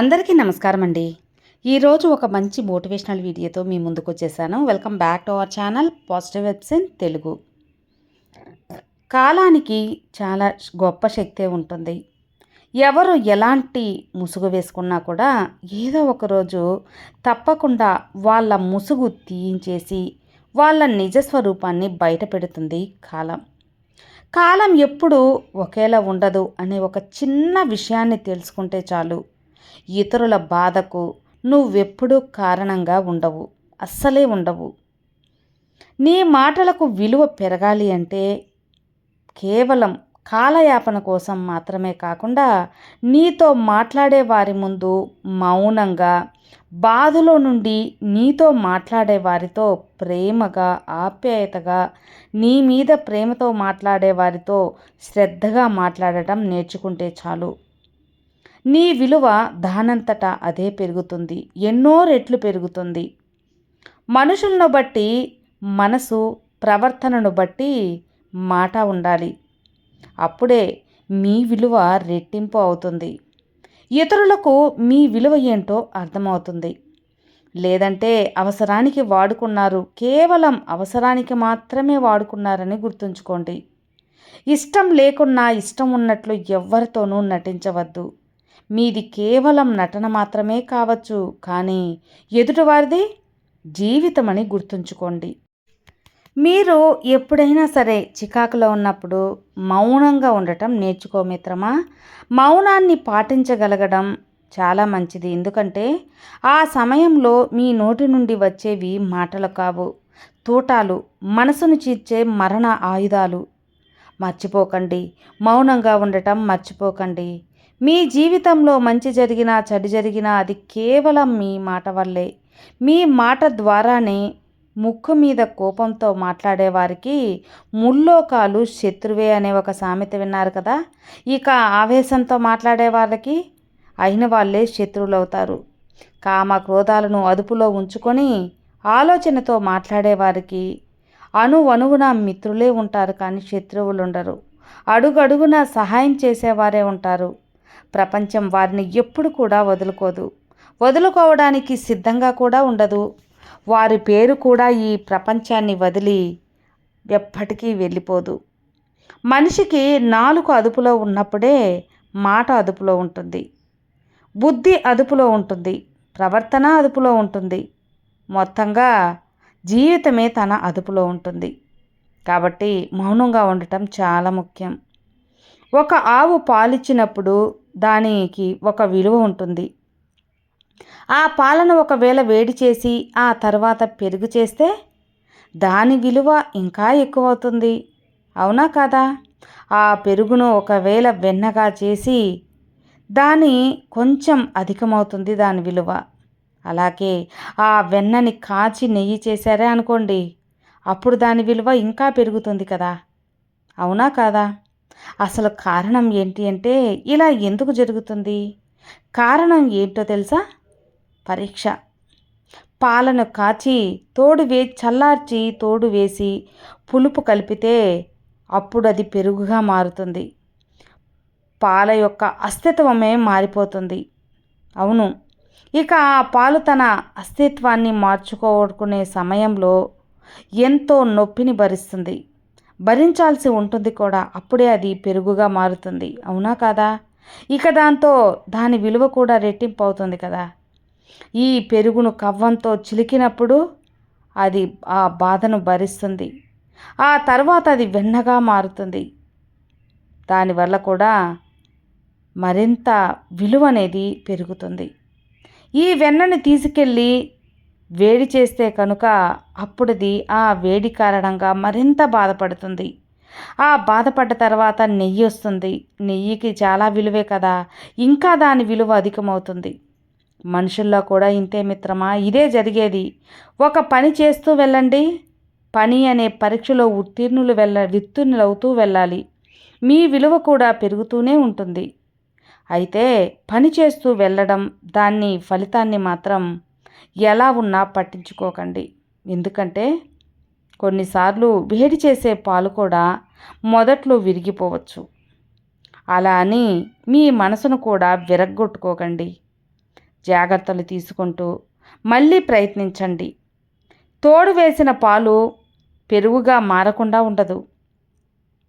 అందరికీ నమస్కారం అండి. ఈరోజు ఒక మంచి మోటివేషనల్ వీడియోతో మీ ముందుకు వచ్చేసాను welcome back to our channel positive webs in Telugu. కాలానికి చాలా గొప్ప శక్తే ఉంటుంది. ఎవరు ఎలాంటి ముసుగు వేసుకున్నా కూడా ఏదో ఒకరోజు తప్పకుండా వాళ్ళ ముసుగు తీయించేసి వాళ్ళ నిజ స్వరూపాన్ని బయట పెడుతుంది కాలం. కాలం ఎప్పుడు ఒకేలా ఉండదు అనే ఒక చిన్న విషయాన్ని తెలుసుకుంటే చాలు. ఇతరుల బాధకు నువ్వెప్పుడూ కారణంగా ఉండవు అస్సలే ఉండవు. నీ మాటలకు విలువ పెరగాలి అంటే కేవలం కాలయాపన కోసం మాత్రమే కాకుండా నీతో మాట్లాడే వారి ముందు మౌనంగా బాధలో నుండి నీతో మాట్లాడే వారితో ప్రేమగా ఆప్యాయతగా నీ మీద ప్రేమతో మాట్లాడే వారితో శ్రద్ధగా మాట్లాడటం నేర్చుకుంటే చాలు. నీ విలువ దానంతటా అదే పెరుగుతుంది. ఎన్నో రెట్లు పెరుగుతుంది. మనుషులను బట్టి మనసు ప్రవర్తనను బట్టి మాట ఉండాలి. అప్పుడే మీ విలువ రెట్టింపు అవుతుంది. ఇతరులకు మీ విలువ ఏంటో అర్థమవుతుంది. లేదంటే అవసరానికి వాడుకున్నారు. కేవలం అవసరానికి మాత్రమే వాడుకున్నారని గుర్తుంచుకోండి. ఇష్టం లేకున్నా ఇష్టం ఉన్నట్లు ఎవ్వరితోనూ నటించవద్దు. మీది కేవలం నటన మాత్రమే కావచ్చు కానీ ఎదుటివారిది జీవితమని గుర్తుంచుకోండి. మీరు ఎప్పుడైనా సరే చికాకులో ఉన్నప్పుడు మౌనంగా ఉండటం నేర్చుకో మిత్రమా? మౌనాన్ని పాటించగలగడం చాలా మంచిది. ఎందుకంటే ఆ సమయంలో మీ నోటి నుండి వచ్చేవి మాటలు కావు. తూటాలు మనసును చీర్చే మరణ ఆయుధాలు. మర్చిపోకండి. మౌనంగా ఉండటం మర్చిపోకండి. మీ జీవితంలో మంచి జరిగినా చెడు జరిగినా అది కేవలం మీ మాట వల్లే. మీ మాట ద్వారానే ముక్కు మీద కోపంతో మాట్లాడేవారికి ముల్లోకాలు శత్రువే అనే ఒక సామెత విన్నారు కదా. ఇక ఆవేశంతో మాట్లాడే వాళ్ళకి అయిన వాళ్ళే శత్రువులు అవుతారు కామ క్రోధాలను అదుపులో ఉంచుకొని ఆలోచనతో మాట్లాడేవారికి అణువణువున మిత్రులే ఉంటారు కానీ శత్రువులు ఉండరు అడుగడుగున సహాయం చేసేవారే ఉంటారు. ప్రపంచం వారిని ఎప్పుడు కూడా వదులుకోదు. వదులుకోవడానికి సిద్ధంగా కూడా ఉండదు. వారి పేరు కూడా ఈ ప్రపంచాన్ని వదిలి ఎప్పటికీ వెళ్ళిపోదు. మనిషికి నాలుగు అదుపులో ఉన్నప్పుడే మాట అదుపులో ఉంటుంది. బుద్ధి అదుపులో ఉంటుంది. ప్రవర్తన అదుపులో ఉంటుంది. మొత్తంగా జీవితమే తన అదుపులో ఉంటుంది. కాబట్టి మౌనంగా ఉండటం చాలా ముఖ్యం. ఒక ఆవు పాలిచ్చినప్పుడు దానికి ఒక విలువ ఉంటుంది. ఆ పాలను ఒకవేళ వేడి చేసి ఆ తర్వాత పెరుగు చేస్తే దాని విలువ ఇంకా ఎక్కువ అవుతుంది అవునా కాదా? ఆ పెరుగును ఒకవేళ వెన్నగా చేసి దాని కొంచెం అధికమవుతుంది దాని విలువ. అలాగే ఆ వెన్నని కాచి నెయ్యి చేశారే అనుకోండి అప్పుడు దాని విలువ ఇంకా పెరుగుతుంది కదా. అవునా కాదా? అసలు కారణం ఏంటి అంటే ఇలా ఎందుకు జరుగుతుంది? కారణం ఏంటో తెలుసా? పరీక్ష. పాలను కాచి తోడు వే చల్లార్చి తోడు వేసి పులుపు కలిపితే అప్పుడు అది పెరుగుగా మారుతుంది. పాల యొక్క అస్తిత్వమే మారిపోతుంది. అవును. ఇక ఆ పాలు తన అస్తిత్వాన్ని మార్చుకోవడుకునే సమయంలో ఎంతో నొప్పిని భరిస్తుంది. భరించాల్సి ఉంటుంది కూడా. అప్పుడే అది పెరుగుగా మారుతుంది. అవునా కదా? ఇక దాంతో దాని విలువ కూడా రెట్టింపు అవుతుంది కదా. ఈ పెరుగును కవ్వంతో చిలికినప్పుడు అది ఆ బాధను భరిస్తుంది. ఆ తర్వాత అది వెన్నగా మారుతుంది. దానివల్ల కూడా మరింత విలువ అనేది పెరుగుతుంది. ఈ వెన్నని తీసుకెళ్ళి వేడి చేస్తే కనుక అప్పుడుది ఆ వేడి కారణంగా మరింత బాధపడుతుంది. ఆ బాధపడ్డ తర్వాత నెయ్యి వస్తుంది. నెయ్యికి చాలా విలువే కదా. ఇంకా దాని విలువ అధికమవుతుంది. మనుషుల్లో కూడా ఇంతే మిత్రమా? ఇదే జరిగేది. ఒక పని చేస్తూ వెళ్ళండి. పని అనే పరీక్షలో ఉత్తీర్ణులు వెళ్ళ విత్తీర్ణులు అవుతూ వెళ్ళాలి. మీ విలువ కూడా పెరుగుతూనే ఉంటుంది. అయితే పని చేస్తూ వెళ్ళడం దాన్ని ఫలితాన్ని మాత్రం ఎలా ఉన్నా పట్టించుకోకండి. ఎందుకంటే కొన్నిసార్లు వేడి చేసే పాలు కూడా మొదట్లో విరిగిపోవచ్చు. అలా అని మీ మనసును కూడా విరగ్గొట్టుకోకండి. జాగ్రత్తలు తీసుకుంటూ మళ్ళీ ప్రయత్నించండి. తోడు వేసిన పాలు పెరుగుగా మారకుండా ఉండదు.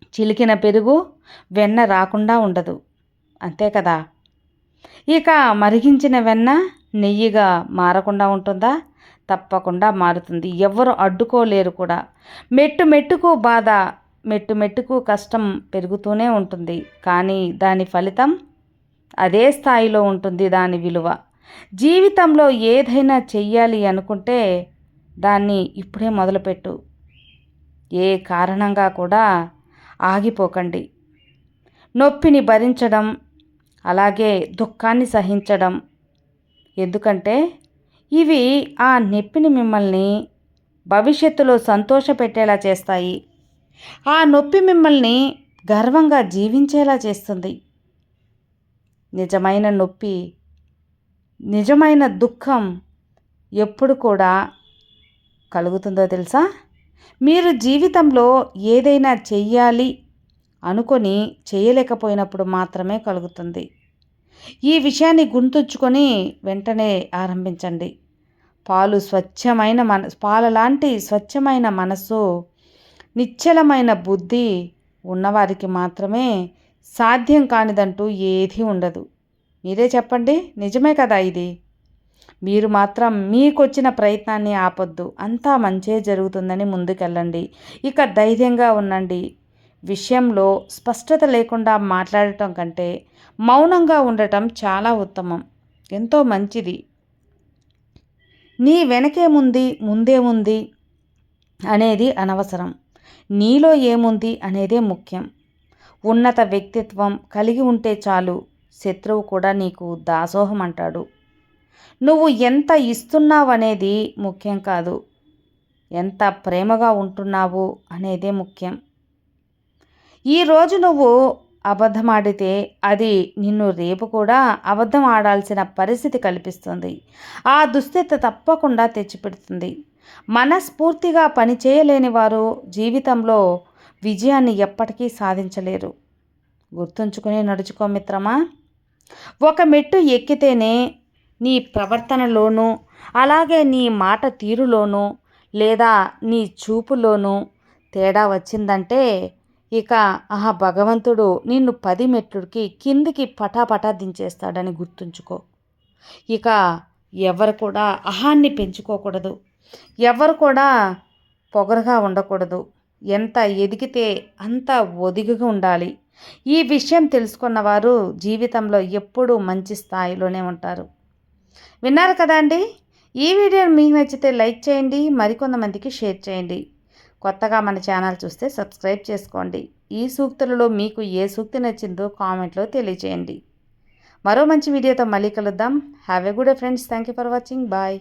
చిలికిన పెరుగు వెన్న రాకుండా ఉండదు. అంతే కదా? ఇక మరిగించిన వెన్న నెయ్యిగా మారకుండా ఉంటుందా? తప్పకుండా మారుతుంది. ఎవరు అడ్డుకోలేరు కూడా. మెట్టు మెట్టుకు బాధ మెట్టు మెట్టుకు కష్టం పెరుగుతూనే ఉంటుంది. కానీ దాని ఫలితం అదే స్థాయిలో ఉంటుంది దాని విలువ. జీవితంలో ఏదైనా చెయ్యాలి అనుకుంటే దాన్ని ఇప్పుడే మొదలుపెట్టు. ఏ కారణంగా కూడా ఆగిపోకండి. నొప్పిని భరించడం అలాగే దుఃఖాన్ని సహించడం ఎందుకంటే ఇవి ఆ నొప్పిని మిమ్మల్ని భవిష్యత్తులో సంతోషపెట్టేలా చేస్తాయి. ఆ నొప్పి మిమ్మల్ని గర్వంగా జీవించేలా చేస్తుంది. నిజమైన నొప్పి నిజమైన దుఃఖం ఎప్పుడు కూడా కలుగుతుందో తెలుసా? మీరు జీవితంలో ఏదైనా చెయ్యాలి అనుకొని చేయలేకపోయినప్పుడు మాత్రమే కలుగుతుంది. ఈ విషయాన్ని గుర్తుంచుకొని వెంటనే ఆరంభించండి. పాలు స్వచ్ఛమైన మన పాల లాంటి స్వచ్ఛమైన మనసు నిశ్చలమైన బుద్ధి ఉన్నవారికి మాత్రమే సాధ్యం కానిదంటూ ఏదీ ఉండదు. మీరే చెప్పండి నిజమే కదా ఇది? మీరు మాత్రం మీకొచ్చిన ప్రయత్నాన్ని ఆపొద్దు. అంతా మంచే జరుగుతుందని ముందుకెళ్ళండి. ఇక ధైర్యంగా ఉండండి. విషయంలో స్పష్టత లేకుండా మాట్లాడటం కంటే మౌనంగా ఉండటం చాలా ఉత్తమం. ఎంతో మంచిది. నీ వెనకేముంది ముందేముంది అనేది అనవసరం. నీలో ఏముంది అనేదే ముఖ్యం. ఉన్నత వ్యక్తిత్వం కలిగి ఉంటే చాలు శత్రువు కూడా నీకు దాసోహం అంటాడు. నువ్వు ఎంత ఇస్తున్నావు అనేది ముఖ్యం కాదు. ఎంత ప్రేమగా ఉంటున్నావు అనేదే ముఖ్యం. ఈరోజు నువ్వు అబద్ధమాడితే అది నిన్ను రేపు కూడా అబద్ధం ఆడాల్సిన పరిస్థితి కల్పిస్తుంది. ఆ దుస్థితి తప్పకుండా తెచ్చిపెడుతుంది. మనస్ఫూర్తిగా పనిచేయలేని వారు జీవితంలో విజయాన్ని ఎప్పటికీ సాధించలేరు. గుర్తుంచుకుని నడుచుకో మిత్రమా. ఒక మెట్టు ఎక్కితేనే నీ ప్రవర్తనలోనూ అలాగే నీ మాట తీరులోనూ లేదా నీ చూపులోనూ తేడా వచ్చిందంటే ఇక ఆ భగవంతుడు నిన్ను పది మెట్లుడికి కిందికి పటాపటా దించేస్తాడని గుర్తుంచుకో. ఇక ఎవరు కూడా అహాన్ని పెంచుకోకూడదు. ఎవరు కూడా పొగరుగా ఉండకూడదు. ఎంత ఎదిగితే అంత ఒదిగిగా ఉండాలి. ఈ విషయం తెలుసుకున్న వారు జీవితంలో ఎప్పుడూ మంచి స్థాయిలోనే ఉంటారు. విన్నారు కదా అండి? ఈ వీడియో మీకు నచ్చితే లైక్ చేయండి మరికొంతమందికి షేర్ చేయండి. కొత్తగా మన ఛానల్ చూస్తే సబ్స్క్రైబ్ చేసుకోండి. ఈ సూక్తులలో మీకు ఏ సూక్తి నచ్చిందో కామెంట్లో తెలియజేయండి మరో మంచి వీడియోతో మళ్ళీ కలుద్దాం. Have a good friends thank you for watching bye